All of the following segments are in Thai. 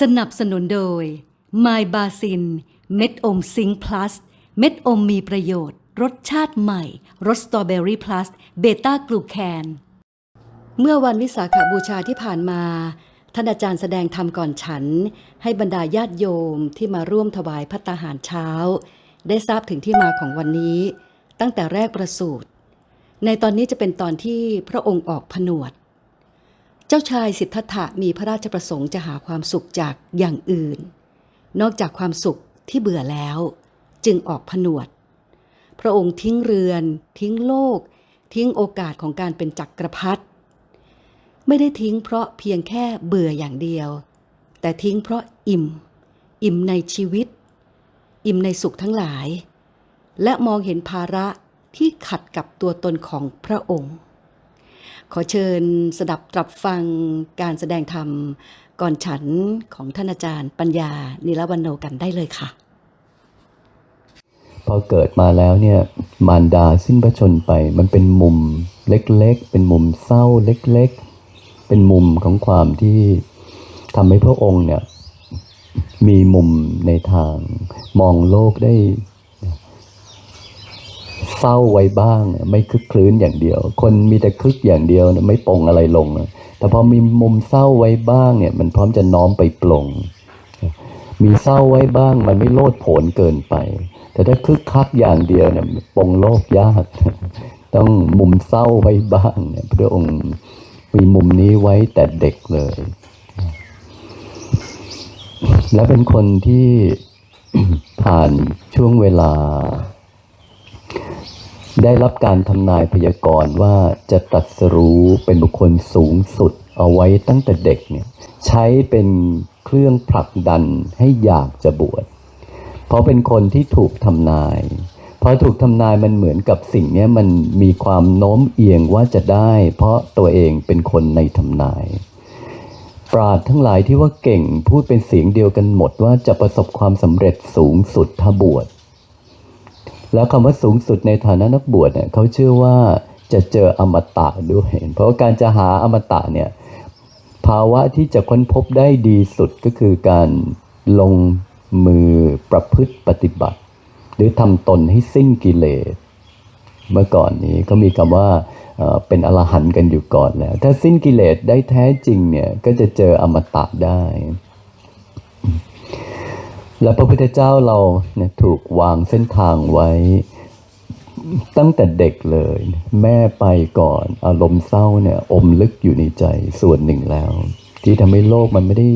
สนับสนุนโดย My b a s i n เม็ดอมซิง k ์พลัสเม็ดอมมีประโยชน์ รสชาติใหม่ รสสตรอเบอรี่พลัสเบต้ากลูแคนเมื่อวันวิสาขบูชาที่ผ่านมา ท่านอาจารย์แสดงธรรมก่อนฉัน ให้บรรดาญาติโยมที่มาร่วมถวายพัตตาหารเช้า ได้ทราบถึงที่มาของวันนี้ ตั้งแต่แรกประสูติในตอนนี้จะเป็นตอนที่พระองค์ออกผนวด เจ้าชายสิทธัตถะมีพระราชประสงค์จะหาความสุขจากอย่างอื่น นอกจากความสุขที่เบื่อแล้ว จึงออกผนวด พระองค์ทิ้งเรือน ทิ้งโลก ทิ้งโอกาสของการเป็นจักรพรรดิไม่ได้ทิ้งเพราะเพียงแค่เบื่ออย่างเดียว แต่ทิ้งเพราะอิ่ม อิ่มในชีวิต อิ่มในสุขทั้งหลาย และมองเห็นภาระที่ขัดกับตัวตนของพระองค์ ขอเชิญสดับตรับฟังการแสดงธรรมก่อนฉันของท่านอาจารย์ปัญญา นิรวันโนกันได้เลยค่ะ พอเกิดมาแล้วเนี่ยมารดาสิ้นพระชนไป มันเป็นมุมเล็กๆ เป็นมุมเศร้าเล็กๆ เป็นมุมของความที่ทำให้พระองค์เนี่ยมีมุมในทางมองโลกได้ เศร้าไว้บ้าง ไม่คึกคลื้นอย่างเดียว คนมีแต่คึกอย่างเดียวนะไม่ปลงอะไรลง แต่พอมีมุมเศร้าไว้บ้างเนี่ย มันพร้อมจะน้อมไปปลงมีเศร้าไว้บ้าง มันไม่โลดโผนเกินไป แต่ถ้าคึกคักอย่างเดียวเนี่ยปลงโลกยาก ต้องมุมเศร้าไว้บ้างเนี่ยพระองค์มีมุมนี้ไว้แต่เด็กเลย และเป็นคนที่ผ่านช่วงเวลา ได้รับการทำนายพยากรณ์ว่าจะตรัสรู้เป็นบุคคลสูงสุดเอาไว้ตั้งแต่เด็กเนี่ยใช้เป็นเครื่องผลักดันให้อยากจะบวช เพราะเป็นคนที่ถูกทำนายพอถูกทำนายมันเหมือนกับสิ่งนี้มันมีความโน้มเอียงว่าจะได้ เพราะตัวเองเป็นคนในทำนาย ปราดทั้งหลายที่ว่าเก่งพูดเป็นเสียงเดียวกันหมดว่าจะประสบความสำเร็จสูงสุดถ้าบวช แล้วคำว่าสูงสุดในฐานะนักบวชเนี่ยเขาเชื่อว่าจะเจออมตะด้วย เพราะการจะหาอมตะเนี่ยภาวะที่จะค้นพบได้ดีสุดก็คือการลงมือประพฤติปฏิบัติ หรือทำตนให้สิ้นกิเลส เมื่อก่อนนี้ก็มีคำว่าเอ่อเป็นอรหันต์กันอยู่ก่อนแล้ว ถ้าสิ้นกิเลสได้แท้จริงเนี่ยก็จะเจออมตะได้ และพระพุทธเจ้าเราเนี่ยถูกวางเส้นทางไว้ ตั้งแต่เด็กเลย แม่ไปก่อนอารมณ์เศร้าเนี่ยอมลึกอยู่ในใจส่วนหนึ่งแล้ว ที่ทำให้โลกมันไม่ได้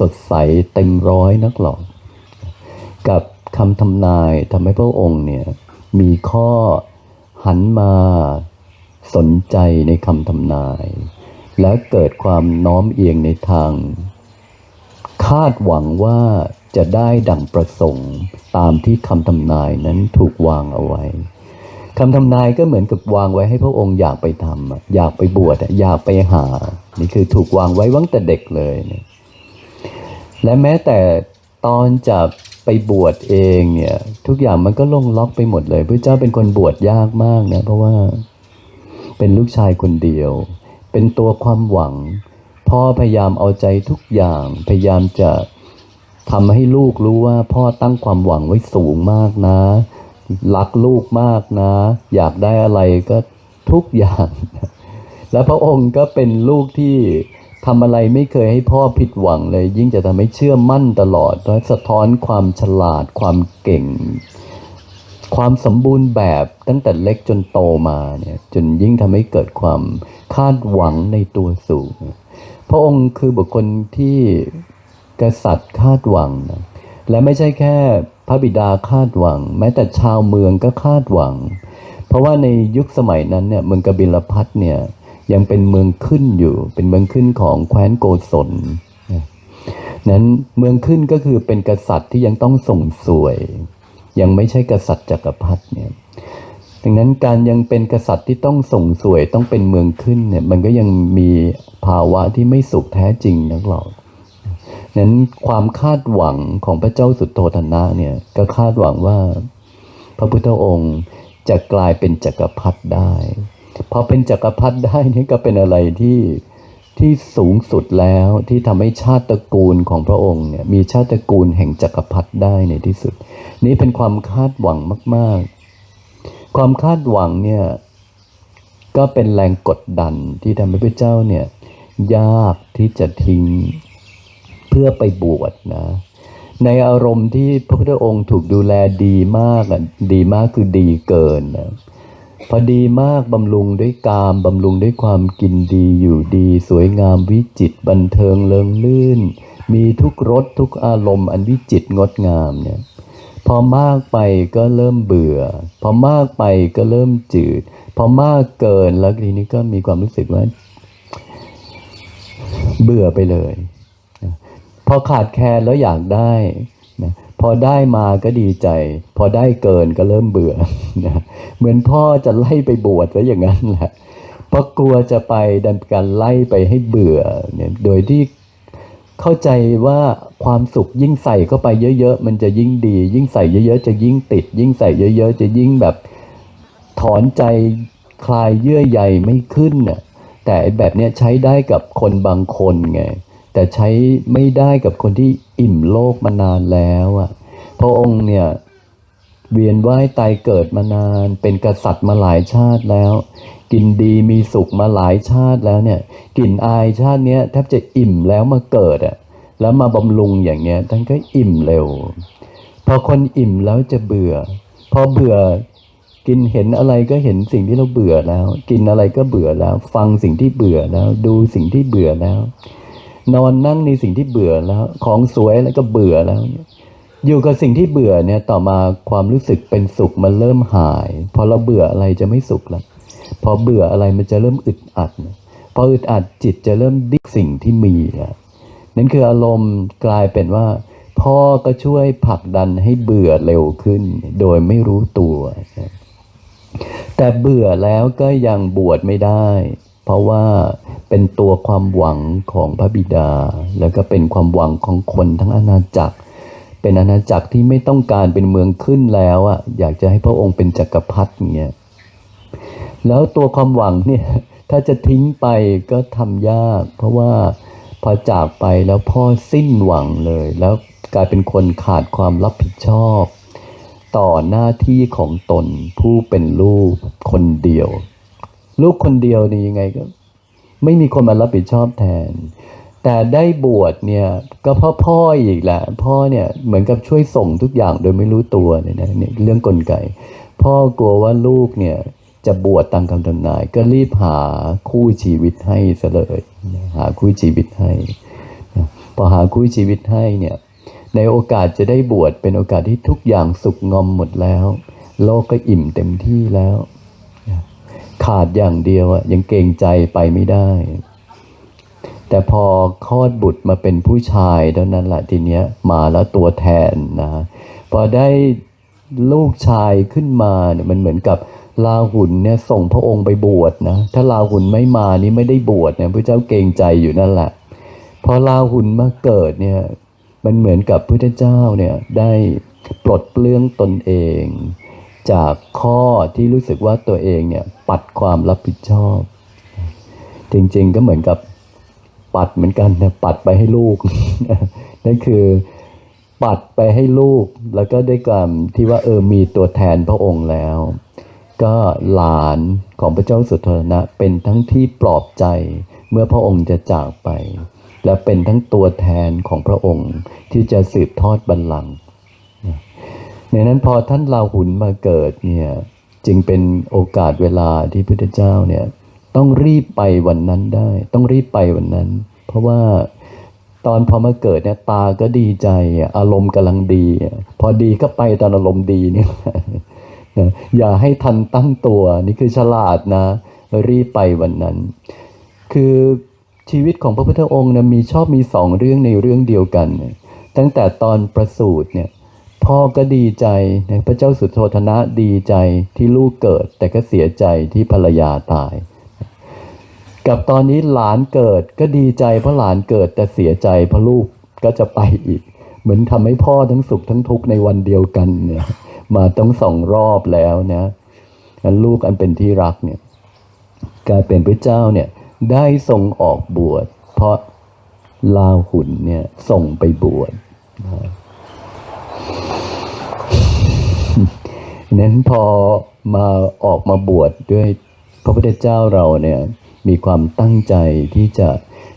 สดใสเต็มร้อยนักหรอก กับคำทำนายทำให้พระองค์เนี่ยมีข้อหันมาสนใจในคำทำนาย และเกิดความน้อมเอียงในทาง คาดหวังว่า จะได้ดังประสงค์ตามที่คำทำนายนั้นถูกวางเอาไว้คำทำนายก็เหมือนกับวางไว้ให้พระองค์อยากไปทำอยากไปบวชอยากไปหา นี่คือถูกวางไว้ตั้งแต่เด็กเลยนี่ยและแม้แต่ตอนจะไปบวชเองเนี่ยทุกอย่างมันก็ลงล็อกไปหมดเลยพระเจ้าเป็นคนบวชยากมากนะเพราะว่าเป็นลูกชายคนเดียว เป็นตัวความหวังพ่อพยายามเอาใจทุกอย่างพยายามจะ ทำให้ลูกรู้ว่าพ่อตั้งความหวังไว้สูงมากนะ รักลูกมากนะ อยากได้อะไรก็ทุกอย่าง และพระองค์ก็เป็นลูกที่ทำอะไรไม่เคยให้พ่อผิดหวังเลย ยิ่งจะทำให้เชื่อมั่นตลอดและสะท้อนความฉลาดความเก่ง ความสมบูรณ์แบบตั้งแต่เล็กจนโตมาเนี่ยจนยิ่งทำให้เกิดความคาดหวังในตัวสูง พระองค์คือบุคคลที่ กษัตริย์คาดหวังนะและไม่ใช่แค่พระบิดาคาดหวัง แม้แต่ชาวเมืองก็คาดหวัง เพราะว่าในยุคสมัยนั้นเนี่ยเมืองกบิลพัทเนี่ยยังเป็นเมืองขึ้นอยู่ เป็นเมืองขึ้นของแคว้นโกศลนั้นเมืองขึ้นก็คือเป็นกษัตริย์ที่ยังต้องส่งสวย ยังไม่ใช่กษัตริย์จักรพรรดิเนี่ยดังนั้นการยังเป็นกษัตริย์ที่ต้องส่งสวยต้องเป็นเมืองขึ้นเนี่ยมันก็ยังมีภาวะที่ไม่สุขแท้จริงนักหรอก นั้นความคาดหวังของพระเจ้าสุดโทธนะเนี่ยก็คาดหวังว่า พระพุทธองค์จะกลายเป็นจักรพรรดิได้พอเป็นจักรพรรดิได้นี่ก็เป็นอะไรที่ที่สูงสุดแล้วที่ทำให้ชาติตระกูลของพระองค์เนี่ยมีชาติตระกูลแห่งจักรพรรดิได้ในที่สุด นี่เป็นความคาดหวังมาก ๆ ความคาดหวังเนี่ยก็เป็นแรงกดดันที่ทำให้พระเจ้าเนี่ยยากที่จะทิ้ง พื่อไปบวชนะ ในอารมณ์ที่พระพุทธองค์ถูกดูแลดีมากอะดีมากคือดีเกินนะพอดีมากบำรุงด้วยกามบำรุงด้วยความกินดีอยู่ดี สวยงามวิจิตบันเทิงเลิงลื่น มีทุกรสทุกอารมณ์อันวิจิตงดงามเนี่ยพอมากไปก็เริ่มเบื่อ พอมากไปก็เริ่มจืด พอมากเกินแล้วทีนี้ก็มีความรู้สึกว่า เบื่อไปเลย พอขาดแคลนแล้วอยากได้นะพอได้มาก็ดีใจ พอได้เกินก็เริ่มเบื่อนะเหมือนพ่อจะไล่ไปบวชซะอย่างนั้นแหละเพราะกลัวจะไปดันการไล่ไปให้เบื่อเนี่ยโดยที่เข้าใจว่าความสุขยิ่งใส่เข้าไปเยอะๆ มันจะยิ่งดี ยิ่งใส่เยอะๆ จะยิ่งติด ยิ่งใส่เยอะๆ จะยิ่งแบบถอนใจคลายเยื่อใยไม่ขึ้นน่ะแต่แบบเนี้ยใช้ได้กับคนบางคนไง แต่ใช้ไม่ได้กับคนที่อิ่มโลกมานานแล้วอะพระองค์เนี่ยเวียนว่ายตายเกิดมานาน เป็นกษัตริย์มาหลายชาติแล้ว กินดีมีสุขมาหลายชาติแล้วเนี่ยกลิ่นอายชาติเนี้ยแทบจะอิ่มแล้วมาเกิดอะแล้วมาบำรุงอย่างเงี้ยท่านก็อิ่มเร็ว พอคนอิ่มแล้วจะเบื่อ พอเบื่อกินเห็นอะไรก็เห็นสิ่งที่เราเบื่อแล้ว กินอะไรก็เบื่อแล้ว ฟังสิ่งที่เบื่อแล้ว ดูสิ่งที่เบื่อแล้ว นอนนั่งในสิ่งที่เบื่อแล้ว ของสวยแล้วก็เบื่อแล้ว อยู่กับสิ่งที่เบื่อเนี่ยต่อมาความรู้สึกเป็นสุขมันเริ่มหาย พอเราเบื่ออะไรจะไม่สุขแล้วพอเบื่ออะไรมันจะเริ่มอึดอัดพออึดอัดจิตจะเริ่มดิ้นสิ่งที่มีอะนั่นคืออารมณ์กลายเป็นว่า พ่อก็ช่วยผลักดันให้เบื่อเร็วขึ้น โดยไม่รู้ตัว แต่เบื่อแล้วก็ยังบวชไม่ได้ เพราะว่าเป็นตัวความหวังของพระบิดา แล้วก็เป็นความหวังของคนทั้งอาณาจักร เป็นอาณาจักรที่ไม่ต้องการเป็นเมืองขึ้นแล้วอะอยากจะให้พระองค์เป็นจักรพรรดิเงี้ยแล้วตัวความหวังเนี่ยถ้าจะทิ้งไปก็ทำยาก เพราะว่าพอจากไปแล้วพ่อสิ้นหวังเลย แล้วกลายเป็นคนขาดความรับผิดชอบ ต่อหน้าที่ของตนผู้เป็นลูกคนเดียว ลูกคนเดียวนี่ยังไงก็ ไม่มีคนมารับผิดชอบแทน แต่ได้บวชเนี่ย ก็เพราะพ่ออีกแหละ พ่อเนี่ยเหมือนกับช่วยส่งทุกอย่างโดยไม่รู้ตัวเนี่ยนะเนี่ยเรื่องกลไก พ่อกลัวว่าลูกเนี่ยจะบวชตามคำทำนาย ก็รีบหาคู่ชีวิตให้ซะเลยหาคู่ชีวิตให้พอหาคู่ชีวิตให้เนี่ยในโอกาสจะได้บวชเป็นโอกาสที่ทุกอย่างสุกงอมหมดแล้ว โลกก็อิ่มเต็มที่แล้ว ขาดอย่างเดียวอะยังเกรงใจไปไม่ได้ แต่พอคลอดบุตรมาเป็นผู้ชายเท่านั้นแหละทีเนี้ยมาแล้วตัวแทนนะพอได้ลูกชายขึ้นมาเนี่ยมันเหมือนกับลาหุนเนี่ยส่งพระองค์ไปบวชนะถ้าลาหุนไม่มานี่ไม่ได้บวชเนี่ยพระเจ้าเกรงใจอยู่นั่นแหละพอลาหุนมาเกิดเนี่ยมันเหมือนกับพระเจ้าเนี่ยได้ปลดเปลื้องตนเอง จากข้อที่รู้สึกว่าตัวเองเนี่ยปัดความรับผิดชอบ จริงๆก็เหมือนกับปัดเหมือนกันนะปัดไปให้ลูกนั่นคือปัดไปให้ลูก แล้วก็ด้วยความที่ว่าเออมีตัวแทนพระองค์แล้ว ก็หลานของพระเจ้าสุโธนะ เป็นทั้งที่ปลอบใจเมื่อพระองค์จะจากไป และเป็นทั้งตัวแทนของพระองค์ที่จะสืบทอดบัลลังก์ ในนั้นพอท่านลาหุนมาเกิดเนี่ยจึงเป็นโอกาสเวลาที่พระพุทธเจ้าเนี่ยต้องรีบไปวันนั้นได้ ต้องรีบไปวันนั้น เพราะว่าตอนพอมาเกิดเนี่ยตาก็ดีใจอารมณ์กำลังดี พอดีก็ไปตอนอารมณ์ดีเนี่ยอย่าให้ทันตั้งตัวนี่คือฉลาดนะ รีบไปวันนั้น คือชีวิตของพระพุทธองค์นะมีชอบมีสองเรื่องในเรื่องเดียวกัน ตั้งแต่ตอนประสูติเนี่ย พ่อก็ดีใจนะพระเจ้าสุโธธนะดีใจที่ลูกเกิด แต่ก็เสียใจที่ภรรยาตาย กับตอนนี้หลานเกิดก็ดีใจเพราะหลานเกิดแต่เสียใจเพราะลูกก็จะไปอีก เหมือนทำให้พ่อทั้งสุขทั้งทุกข์ในวันเดียวกันเนี่ยมาต้องสองรอบแล้วนะลูกอันเป็นที่รักเนี่ยกลายเป็นพระเจ้าเนี่ยได้ทรงออกบวช เพราะลาหุนเนี่ยส่งไปบวชนะ นั้นพอมาออกมาบวชด้วยพระพุทธเจ้าเราเนี่ยมีความตั้งใจที่จะ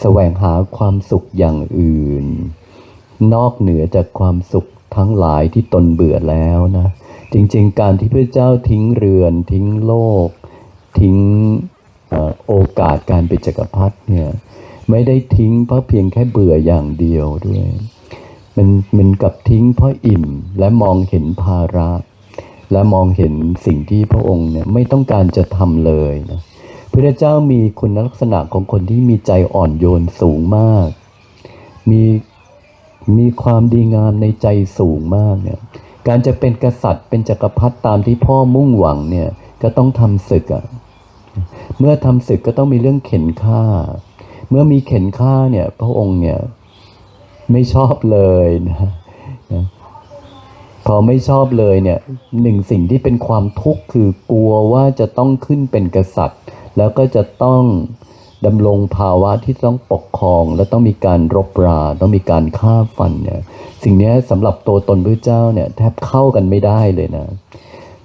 แสวงหาความสุขอย่างอื่น นอกเหนือจากความสุขทั้งหลายที่ตนเบื่อแล้วนะ จริงๆ การที่พระเจ้าทิ้งเรือน ทิ้งโลก ทิ้งอโอกาสการเป็นจักรพรรดิเนี่ยไม่ได้ทิ้งเพราะเพียงแค่เบื่ออย่างเดียวด้วย มันมันกับทิ้งเพราะอิ่มและมองเห็นภาระ และมองเห็นสิ่งที่พระองค์เนี่ยไม่ต้องการจะทำเลยนะพระเจ้ามีคุณลักษณะของคนที่มีใจอ่อนโยนสูงมาก มีมีความดีงามในใจสูงมากเนี่ยการจะเป็นกษัตริย์เป็นจักรพรรดิตามที่พ่อมุ่งหวังเนี่ยก็ต้องทำศึกอะเมื่อทำศึกก็ต้องมีเรื่องเข็นฆ่า เมื่อมีเข็นฆ่าเนี่ยพระองค์เนี่ยไม่ชอบเลยนะนะ พอไม่ชอบเลยเนี่ยหนึ่งสิ่งที่เป็นความทุกข์คือกลัวว่าจะต้องขึ้นเป็นกษัตริย์ แล้วก็จะต้องดำรงภาวะที่ต้องปกครอง และต้องมีการรบรา ต้องมีการฆ่าฟันเนี่ยสิ่งนี้สำหรับตัวตนพระเจ้าเนี่ยแทบเข้ากันไม่ได้เลยนะ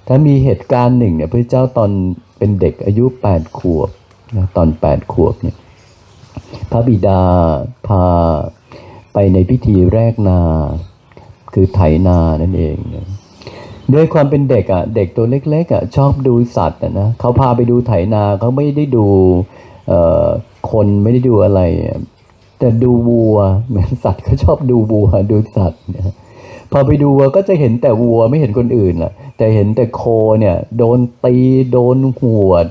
ถ้ามีเหตุการณ์หนึ่งเนี่ยพระเจ้าตอนเป็นเด็กอายุแปดขวบนะตอนแปดขวบเนี่ยพระบิดาพาไปในพิธีแรกนา คือไถนานั่นเองนะด้วยความเป็นเด็กอะเด็กตัวเล็กๆอะชอบดูสัตว์นะเขาพาไปดูไถนาเขาไม่ได้ดูเอคนไม่ได้ดูอะไร แต่ดูวัวเหมือนสัตว์เขาชอบดูวัวดูสัตว์เนี่ยพอไปดูวัวก็จะเห็นแต่วัวไม่เห็นคนอื่นอะ แต่เห็นแต่โคเนี่ยโดนตีโดนหวด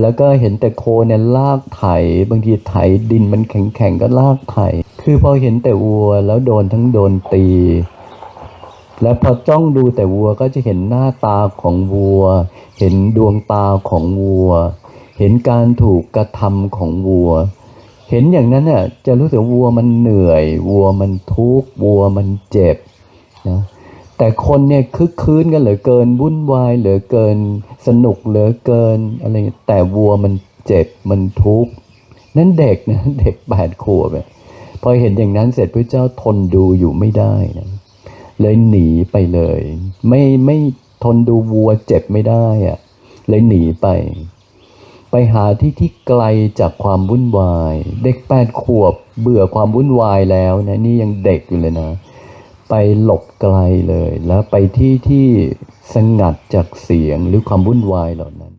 แล้วก็เห็นแต่โคเนี่ยลากไถ บางทีไถดินมันแข็งๆก็ลากไถ คือพอเห็นแต่วัวแล้วโดนทั้งโดนตี แล้วพอจ้องดูแต่วัวก็จะเห็นหน้าตาของวัว เห็นดวงตาของวัว เห็นการถูกกระทำของวัว เห็นอย่างนั้นน่ะจะรู้สึกวัวมันเหนื่อย วัวมันทุกข์วัวมันเจ็บนะแต่คนเนี่ยคึกคืนกันเหลือเกินวุ่นวายเหลือเกิน สนุกเหลือเกินอะไรเงี้แต่วัวมันเจ็บมันทุกข์นั่นเด็กนะเด็กแปดขวบอะพอเห็นอย่างนั้นเสร็จพระเจ้าทนดูอยู่ไม่ได้นะ เลยหนีไปเลย ไม่ไม่ทนดูวัวเจ็บไม่ได้อะเลยหนีไป ไปหาที่ที่ไกลจากความวุ่นวาย เด็กแปดขวบเบื่อความวุ่นวายแล้วนะนี่ยังเด็กอยู่เลยนะ ไปหลบไกลเลย แล้วไปที่ที่สงัดจากเสียงหรือความวุ่นวายเหล่านั้น